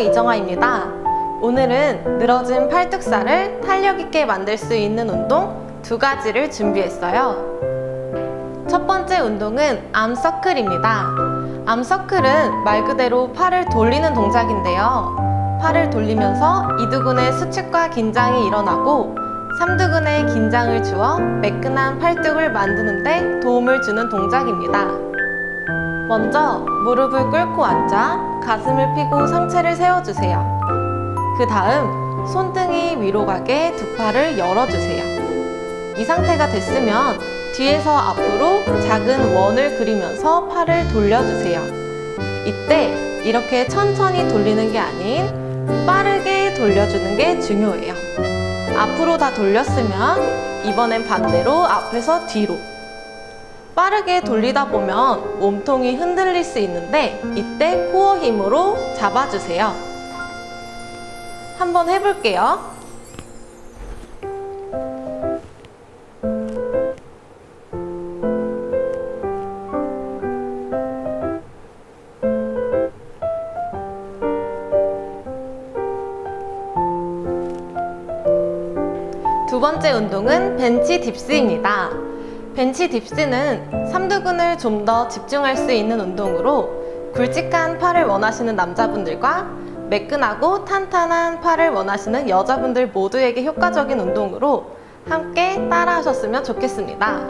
이정아입니다. 오늘은 늘어진 팔뚝살을 탄력 있게 만들 수 있는 운동 두 가지를 준비했어요. 첫 번째 운동은 암서클입니다. 암서클은 말 그대로 팔을 돌리는 동작인데요. 팔을 돌리면서 이두근의 수축과 긴장이 일어나고 삼두근의 긴장을 주어 매끈한 팔뚝을 만드는데 도움을 주는 동작입니다. 먼저 무릎을 꿇고 앉아 가슴을 펴고 상체를 세워주세요. 그 다음 손등이 위로 가게 두 팔을 열어주세요. 이 상태가 됐으면 뒤에서 앞으로 작은 원을 그리면서 팔을 돌려주세요. 이때 이렇게 천천히 돌리는 게 아닌 빠르게 돌려주는 게 중요해요. 앞으로 다 돌렸으면 이번엔 반대로 앞에서 뒤로 빠르게 돌리다 보면 몸통이 흔들릴 수 있는데 이때 코어 힘으로 잡아주세요. 한번 해볼게요. 두 번째 운동은 벤치 딥스입니다. 벤치 딥스는 삼두근을 좀 더 집중할 수 있는 운동으로 굵직한 팔을 원하시는 남자분들과 매끈하고 탄탄한 팔을 원하시는 여자분들 모두에게 효과적인 운동으로 함께 따라 하셨으면 좋겠습니다.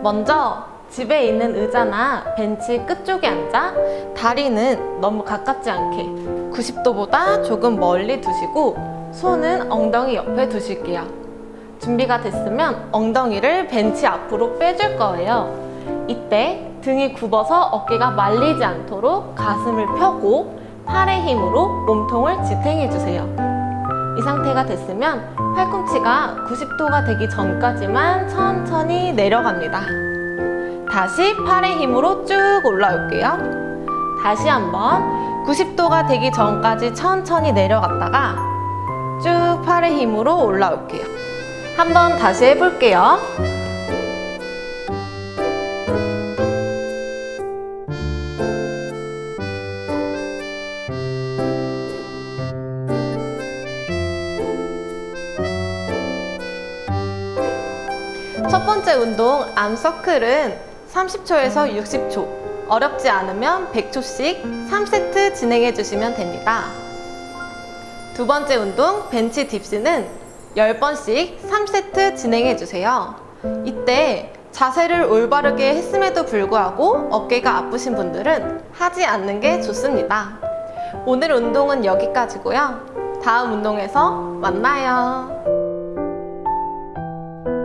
먼저 집에 있는 의자나 벤치 끝쪽에 앉아 다리는 너무 가깝지 않게 90도보다 조금 멀리 두시고 손은 엉덩이 옆에 두실게요. 준비가 됐으면 엉덩이를 벤치 앞으로 빼줄 거예요. 이때 등이 굽어서 어깨가 말리지 않도록 가슴을 펴고 팔의 힘으로 몸통을 지탱해 주세요. 이 상태가 됐으면 팔꿈치가 90도가 되기 전까지만 천천히 내려갑니다. 다시 팔의 힘으로 쭉 올라올게요. 다시 한번 90도가 되기 전까지 천천히 내려갔다가 쭉 팔의 힘으로 올라올게요. 한번 다시 해볼게요. 첫 번째 운동 암서클은 30초에서 60초, 어렵지 않으면 100초씩 3세트 진행해 주시면 됩니다. 두 번째 운동 벤치 딥스는 10번씩 3세트 진행해 주세요. 이때 자세를 올바르게 했음에도 불구하고 어깨가 아프신 분들은 하지 않는 게 좋습니다. 오늘 운동은 여기까지고요. 다음 운동에서 만나요.